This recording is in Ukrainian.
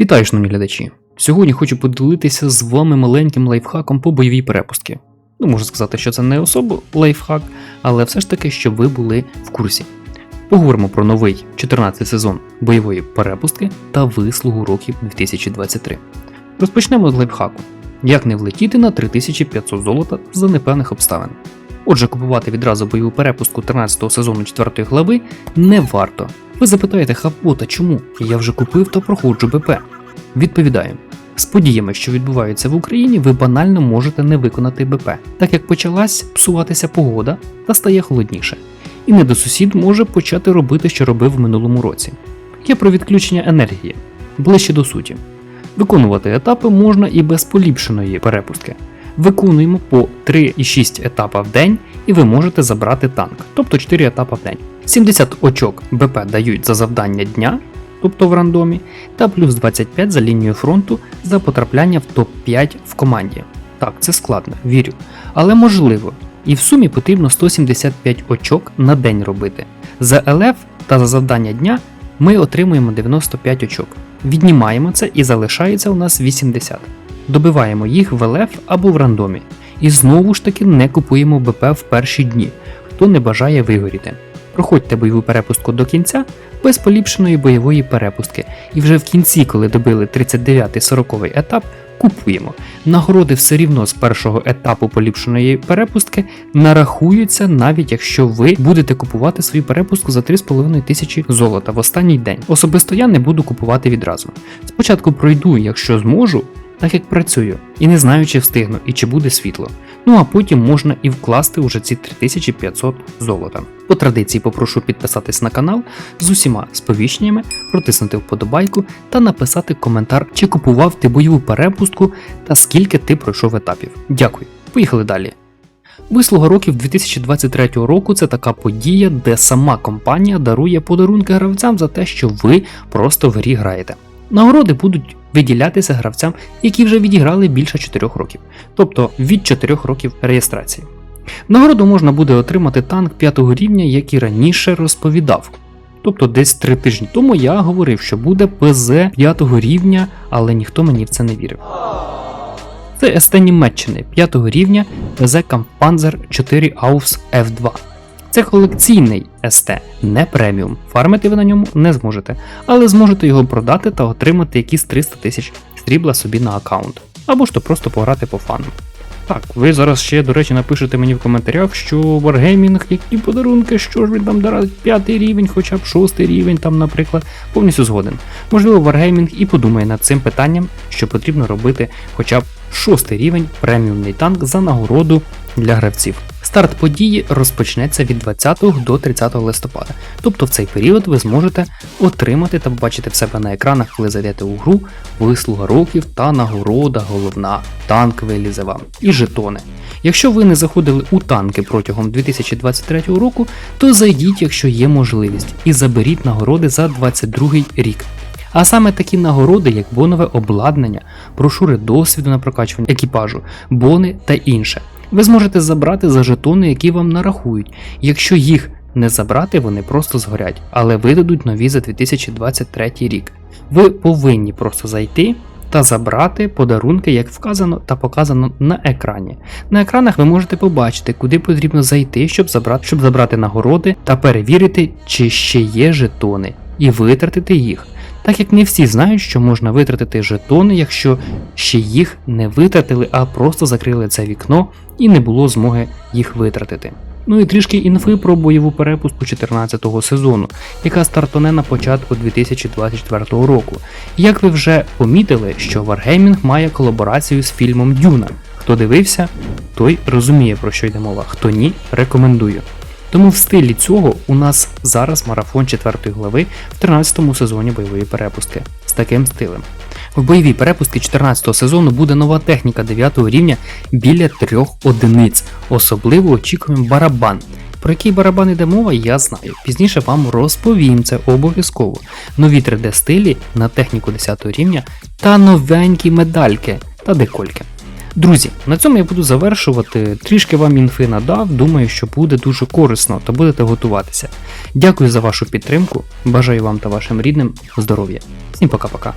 Вітаю, шановні глядачі! Сьогодні хочу поділитися з вами маленьким лайфхаком по бойовій перепустці. Ну, можу сказати, що це не особо лайфхак, але все ж таки, щоб ви були в курсі. Поговоримо про новий 14 сезон бойової перепустки та вислугу років 2023. Розпочнемо з лайфхаку. Як не влетіти на 3500 золота за непевних обставин. Отже, купувати відразу бойову перепустку 13 сезону 4 глави не варто. Ви запитаєте, хавбота, чому? Я вже купив та проходжу БП. Відповідаю. З подіями, що відбуваються в Україні, ви банально можете не виконати БП, так як почалась псуватися погода та стає холодніше. І недосусід може почати робити, що робив в минулому році. Є про відключення енергії. Ближче до суті. Виконувати етапи можна і без поліпшеної перепустки. Виконуємо по 3,6 етапа в день, і ви можете забрати танк, тобто 4 етапа в день. 70 очок БП дають за завдання дня, тобто в рандомі, та плюс 25 за лінією фронту за потрапляння в топ-5 в команді. Так, це складно, вірю. Але можливо. І в сумі потрібно 175 очок на день робити. За ЛФ та за завдання дня ми отримуємо 95 очок. Віднімаємо це і залишається у нас 80. Добиваємо їх в ЛФ або в рандомі. І знову ж таки не купуємо БП в перші дні, хто не бажає вигоріти. Проходьте бойову перепустку до кінця без поліпшеної бойової перепустки, і вже в кінці, коли добили 39-40 етап, купуємо. Нагороди все рівно з першого етапу поліпшеної перепустки нарахуються, навіть якщо ви будете купувати свою перепустку за 3,5 тисячі золота в останній день. Особисто я не буду купувати відразу. Спочатку пройду, якщо зможу, так як працюю, і не знаю, чи встигну і чи буде світло. Ну а потім можна і вкласти уже ці 3500 золота. По традиції попрошу підписатись на канал з усіма сповіщеннями, протиснути вподобайку та написати коментар, чи купував ти бойову перепустку та скільки ти пройшов етапів. Дякую. Поїхали далі. Вислуга років 2023 року це така подія, де сама компанія дарує подарунки гравцям за те, що ви просто в грі граєте. Нагороди будуть виділятися гравцям, які вже відіграли більше 4 років, тобто від 4 років реєстрації. Нагороду можна буде отримати танк 5 рівня, як і раніше розповідав. Тобто десь 3 тижні тому я говорив, що буде ПЗ 5 рівня, але ніхто мені в це не вірив. Це СТ Німеччини 5 рівня ПЗ Kampfpanzer 4 AUFS F2. Це колекційний СТ, не преміум. Фармити ви на ньому не зможете, але зможете його продати та отримати якісь 300 тисяч срібла собі на аккаунт. Або ж то просто пограти по фану. Так, ви зараз ще, до речі, напишете мені в коментарях, що Wargaming, які подарунки, що ж він там дарить п'ятий рівень, хоча б шостий рівень, там, наприклад, повністю згоден. Можливо, Wargaming і подумає над цим питанням, що потрібно робити хоча б шостий рівень преміумний танк за нагороду для гравців. Старт події розпочнеться від 20 до 30 листопада, тобто в цей період ви зможете отримати та побачити в себе на екранах, коли зайдете у гру, вислуга років та нагорода головна, танк вилізе вам і жетони. Якщо ви не заходили у танки протягом 2023 року, то зайдіть, якщо є можливість, і заберіть нагороди за 2022 рік. А саме такі нагороди, як бонове обладнання, брошури досвіду на прокачування екіпажу, бони та інше. Ви зможете забрати за жетони, які вам нарахують. Якщо їх не забрати, вони просто згорять, але видадуть нові за 2023 рік. Ви повинні просто зайти та забрати подарунки, як вказано та показано на екрані. На екранах ви можете побачити, куди потрібно зайти, щоб забрати, щоб забрати нагороди та перевірити, чи ще є жетони, і витратити їх. Так як не всі знають, що можна витратити жетони, якщо ще їх не витратили, а просто закрили це вікно і не було змоги їх витратити. Ну і трішки інфи про бойову перепустку 14-го сезону, яка стартоне на початку 2024 року. Як ви вже помітили, що Wargaming має колаборацію з фільмом Дюна. Хто дивився, той розуміє про що йде мова. Хто ні, рекомендую. Тому в стилі цього у нас зараз марафон 4 глави в 13 сезоні бойової перепустки з таким стилем. В бойовій перепустці 14 сезону буде нова техніка 9 рівня біля 3 одиниць. Особливо очікуємо барабан. Про який барабан йде мова, я знаю. Пізніше вам розповім це обов'язково. Нові 3D стилі на техніку 10 рівня та новенькі медальки та декольки. Друзі, на цьому я буду завершувати. Трішки вам інфи надав. Думаю, що буде дуже корисно та будете готуватися. Дякую за вашу підтримку. Бажаю вам та вашим рідним здоров'я. Всім пока-пока.